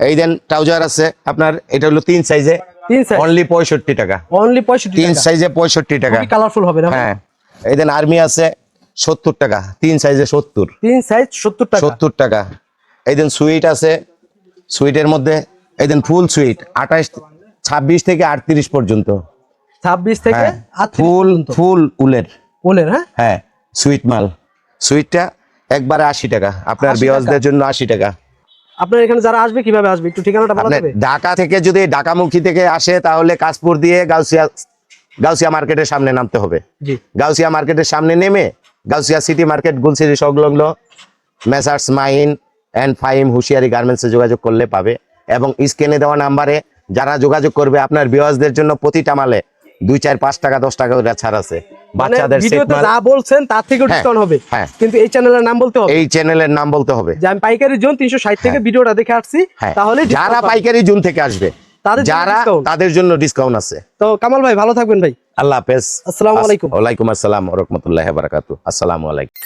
এই দেন ট্রাউজার আছে আপনার এটা হলো তিন সাইজে তিন সাইজ অনলি পঁয়ষট্টি টাকা। অনলি পঁয়ষট্টি তিন সাইজে পঁয়ষট্টি টাকা। কালারফুল হবে না হ্যাঁ। এই দেন আর্মি আছে সত্তর টাকা তিন সাইজে সত্তর। তিন সাইজ সত্তর টাকা। সত্তর টাকা। এই দেন সুইট আছে সুইটের মধ্যে এই দেন ফুল সুইট আঠাশ ছাব্বিশ থেকে আটত্রিশ পর্যন্ত। ছাব্বিশ থেকে হ্যাঁ ফুল ফুল উলের। উলের হ্যাঁ? হ্যাঁ সুইট মাল। সুইটটা একবারে আশি টাকা। আপনার 80 জন্য আশি টাকা। আপনার এখানে যারা আসবে কীভাবে আসবে? একটু ঠিকানাটা বলা যাবে? ঢাকা থেকে যদি ঢাকামুখী থেকে আসে তাহলে কাশপুর দিয়ে গাউসিয়া গাউসিয়া মার্কেটের সামনে নামতে হবে। জি। গাউসিয়া মার্কেটের সামনে নেমে গাউসিয়া সিটি মার্কেট গুলসিরি সংলগ্ন মেসার্স মাইন অ্যান্ড ফাইম হুঁশিয়ারি গার্মেন্টসে যোগাযোগ করলে পাবে। এবং স্ক্রিনে দেওয়া নাম্বারে যারা যোগাযোগ করবে আপনার বিওয়াসদের জন্য প্রতিটা মালে দুই চার পাঁচ টাকা দশ টাকা করে ছাড় আছে। বাচ্চাদের ভিডিওতে যা বলছেন তার থেকে হ্যাঁ, ডিসকাউন্ট হবে। হ্যাঁ। কিন্তু এই চ্যানেলের নাম বলতে হবে? এই চ্যানেলের নাম বলতে হবে। যে আমি পাইকারি জোন তিনশো ষাট থেকে ভিডিওটা দেখে আসছি হ্যাঁ। তাহলে যারা পাইকারি জুন থেকে আসবে তাদের যারা তাদের জন্য ডিসকাউন্ট আছে। তো কামাল ভাই ভালো থাকবেন ভাই। আল্লাহ হাফেজ। আসসালামু আলাইকুম। ওয়ালাইকুম আসসালাম রহমতুল্লাহ বারাকাতু আসসালামু আলাইকুম।